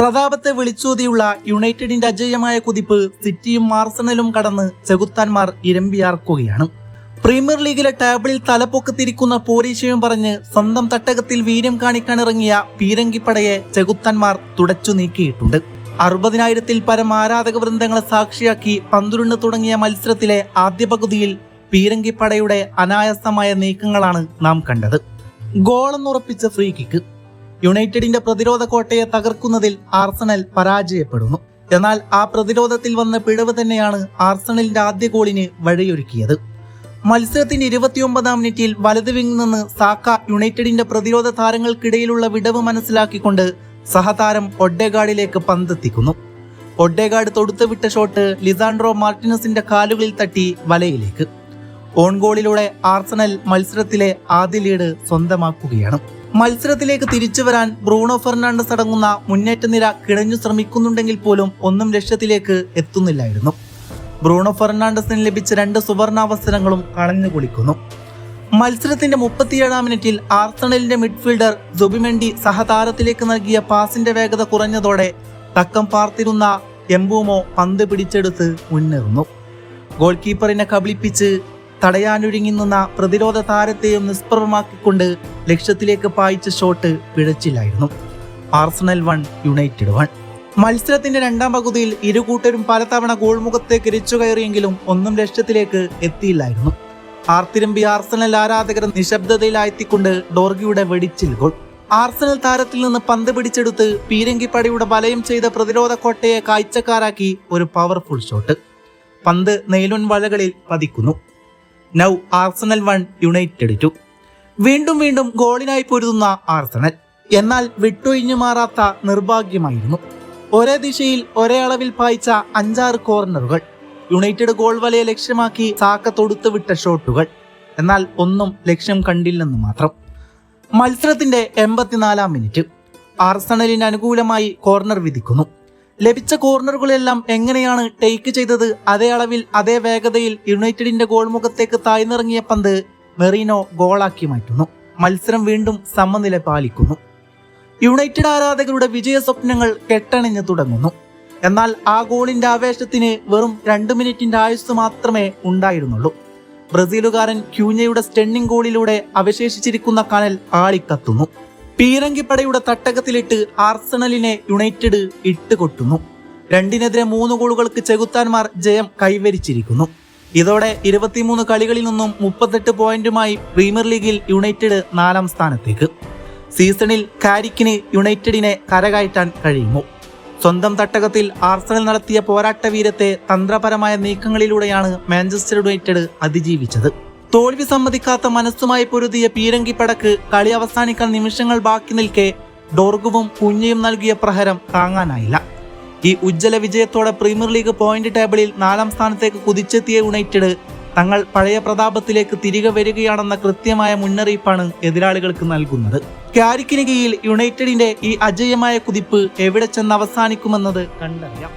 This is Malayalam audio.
പ്രതാപത്തെ വിളിച്ചോതിയുള്ള യുണൈറ്റഡിന്റെ അജയമായ കുതിപ്പ് സിറ്റിയും മാർസണലും കടന്ന് ചെകുത്താന്മാർ ഇരമ്പിയാർക്കുകയാണ്. പ്രീമിയർ ലീഗിലെ ടേബിളിൽ തലപ്പൊക്കത്തിരിക്കുന്ന പോരീശയും പറഞ്ഞ് സ്വന്തം തട്ടകത്തിൽ വീര്യം കാണിക്കാനിറങ്ങിയ പീരങ്കിപ്പടയെ ചെകുത്താന്മാർ തുടച്ചു നീക്കിയിട്ടുണ്ട്. അറുപതിനായിരത്തിൽ പരം ആരാധക വൃന്ദങ്ങളെ സാക്ഷിയാക്കി പന്തുരുണ്ട് തുടങ്ങിയ മത്സരത്തിലെ ആദ്യ പകുതിയിൽ പീരങ്കിപ്പടയുടെ അനായാസമായ നീക്കങ്ങളാണ് നാം കണ്ടത്. ഗോളെന്നുറപ്പിച്ച ഫ്രീ കിക്ക്. യുണൈറ്റഡിന്റെ പ്രതിരോധ കോട്ടയെ തകർക്കുന്നതിൽ ആർസണൽ പരാജയപ്പെടുന്നു. എന്നാൽ ആ പ്രതിരോധത്തിൽ വന്ന പിഴവ് തന്നെയാണ് ആർസണലിന്റെ ആദ്യ ഗോളിന് വഴിയൊരുക്കിയത്. മത്സരത്തിന്റെ ഇരുപത്തിയൊമ്പതാം മിനിറ്റിൽ വലത് വിങ് നിന്ന് സാക്ക യുണൈറ്റഡിന്റെ പ്രതിരോധ താരങ്ങൾക്കിടയിലുള്ള വിടവ് മനസ്സിലാക്കിക്കൊണ്ട് സഹതാരം ഒഡേഗാർഡിലേക്ക് പന്തെത്തിക്കുന്നു. ഒഡേഗാർഡ് തൊടുത്തുവിട്ട ഷോട്ട് ലിസാൻഡ്രോ മാർട്ടിനസിന്റെ കാലുകളിൽ തട്ടി വലയിലേക്ക്. ഓൺ ഗോളിലൂടെ ആർസണൽ മത്സരത്തിലെ ആദ്യ ലീഡ് സ്വന്തമാക്കുകയാണ്. മത്സരത്തിലേക്ക് തിരിച്ചു വരാൻ ബ്രൂണോ ഫെർണാണ്ടസ് അടങ്ങുന്ന മുന്നേറ്റ നിര കിടഞ്ഞു ശ്രമിക്കുന്നുണ്ടെങ്കിൽ പോലും ഒന്നും ലക്ഷ്യത്തിലേക്ക് എത്തുന്നില്ലായിരുന്നു. ബ്രൂണോ ഫെർണാണ്ടസിന് ലഭിച്ച രണ്ട് സുവർണാവസരങ്ങളും കളഞ്ഞു കുളിക്കുന്നു മത്സരത്തിന്റെ മുപ്പത്തിയേഴാം മിനിറ്റിൽ ആർസണലിന്റെ മിഡ്ഫീൽഡർ ജുബിമെൻഡി സഹതാരത്തിലേക്ക് നൽകിയ പാസിന്റെ വേഗത കുറഞ്ഞതോടെ തക്കം പാർത്തിരുന്ന എംബൂമോ പന്ത് പിടിച്ചെടുത്ത് മുന്നേറുന്നു. ഗോൾ കീപ്പറിനെ കബളിപ്പിച്ച് തടയാനൊരുങ്ങി നിന്ന പ്രതിരോധ താരത്തെയും നിഷ്പ്രഭമാക്കിക്കൊണ്ട് ലക്ഷ്യത്തിലേക്ക് പായിച്ച ഷോട്ട് പിഴച്ചില്ലായിരുന്നു ആർസണൽ വൺ യുണൈറ്റഡ് വൺ മത്സരത്തിന്റെ രണ്ടാം പകുതിയിൽ ഇരു കൂട്ടരും പലതവണ ഗോൾമുഖത്തേക്ക് രച്ചു കയറിയെങ്കിലും ഒന്നും ലക്ഷ്യത്തിലേക്ക് എത്തിയില്ലായിരുന്നു. ആർത്തിരമ്പി ആർസണൽ ആരാധകർ നിശബ്ദതയിലായെത്തിക്കൊണ്ട് ഡോർഗിയുടെ വെടിച്ചിൽ ഗോൾ. ആർസണൽ താരത്തിൽ നിന്ന് പന്ത് പിടിച്ചെടുത്ത് പീരങ്കിപ്പടിയുടെ വലയം ചെയ്ത പ്രതിരോധ കോട്ടയെ കാഴ്ചക്കാരാക്കി ഒരു പവർഫുൾ ഷോട്ട് പന്ത് നെയ്ലുൻ വലകളിൽ പതിക്കുന്നു. Now Arsenal one United two വീണ്ടും വീണ്ടും ഗോളിനായി പൊരുതുന്ന ആർസണൽ എന്നാൽ വിട്ടൊഴിഞ്ഞു മാറാത്ത നിർഭാഗ്യമായിരുന്നു. ഒരേ ദിശയിൽ ഒരേ അളവിൽ പായിച്ച അഞ്ചാറ് കോർണറുകൾ. യുണൈറ്റഡ് ഗോൾ വലയെ ലക്ഷ്യമാക്കി സാക്ക തൊടുത്തു വിട്ട ഷോട്ടുകൾ എന്നാൽ ഒന്നും ലക്ഷ്യം കണ്ടില്ലെന്ന് മാത്രം. മത്സരത്തിന്റെ എൺപത്തിനാലാം മിനിറ്റ് ആർസണലിന് അനുകൂലമായി കോർണർ വിധിക്കുന്നു. ലഭിച്ച കോർണറുകളെല്ലാം എങ്ങനെയാണ് ടേക്ക് ചെയ്തത്? അതേ അളവിൽ അതേ വേഗതയിൽ യുണൈറ്റഡിന്റെ ഗോൾ മുഖത്തേക്ക് താഴ്ന്നിറങ്ങിയ പന്ത് മെറീനോ ഗോളാക്കി മാറ്റുന്നു. മത്സരം വീണ്ടും സമനില പാലിക്കുന്നു. യുണൈറ്റഡ് ആരാധകരുടെ വിജയ സ്വപ്നങ്ങൾ കെട്ടണിഞ്ഞു തുടങ്ങുന്നു. എന്നാൽ ആ ഗോളിന്റെ ആവേശത്തിന് വെറും രണ്ട് മിനിറ്റിന്റെ ആയുസ് മാത്രമേ ഉണ്ടായിരുന്നുള്ളൂ. ബ്രസീലുകാരൻ ക്യൂഞ്ഞയുടെ സ്റ്റെണ്ണിംഗ് ഗോളിലൂടെ അവശേഷിച്ചിരിക്കുന്ന കനൽ ആളിക്കത്തുന്നു. പീരങ്കിപ്പടയുടെ തട്ടകത്തിലിട്ട് ആർസണലിനെ യുണൈറ്റഡ് ഇട്ടുകൊട്ടുന്നു. രണ്ടിനെതിരെ മൂന്ന് ഗോളുകൾക്ക് ചെകുത്താൻമാർ ജയം കൈവരിച്ചിരിക്കുന്നു. ഇതോടെ ഇരുപത്തിമൂന്ന് കളികളിൽ നിന്നും മുപ്പത്തെട്ട് പോയിന്റുമായി പ്രീമിയർ ലീഗിൽ യുണൈറ്റഡ് നാലാം സ്ഥാനത്തേക്ക്. സീസണിൽ കാരിക്കിന് യുണൈറ്റഡിനെ കരകയറ്റാൻ കഴിയുമോ? സ്വന്തം തട്ടകത്തിൽ ആർസണൽ നടത്തിയ പോരാട്ട വീരത്തെ തന്ത്രപരമായ നീക്കങ്ങളിലൂടെയാണ് മാഞ്ചസ്റ്റർ യുണൈറ്റഡ് അതിജീവിച്ചത്. തോൽവി സമ്മതിക്കാത്ത മനസ്സുമായി പൊരുതിയ പീരങ്കിപ്പടക്ക് കളി അവസാനിക്കാൻ നിമിഷങ്ങൾ ബാക്കി നിൽക്കെ ഡോർഗുവും കുഞ്ഞയും നൽകിയ പ്രഹരം താങ്ങാനായില്ല. ഈ ഉജ്ജ്വല വിജയത്തോടെ പ്രീമിയർ ലീഗ് പോയിന്റ് ടേബിളിൽ നാലാം സ്ഥാനത്തേക്ക് കുതിച്ചെത്തിയ യുണൈറ്റഡ് തങ്ങൾ പഴയ പ്രതാപത്തിലേക്ക് തിരികെ വരികയാണെന്ന കൃത്യമായ മുന്നറിയിപ്പാണ് എതിരാളികൾക്ക് നൽകുന്നത്. ക്യാരിക്കിന് കീഴിൽ യുണൈറ്റഡിന്റെ ഈ അജയമായ കുതിപ്പ് എവിടെ ചെന്ന് അവസാനിക്കുമെന്നത് കണ്ടറിയാം.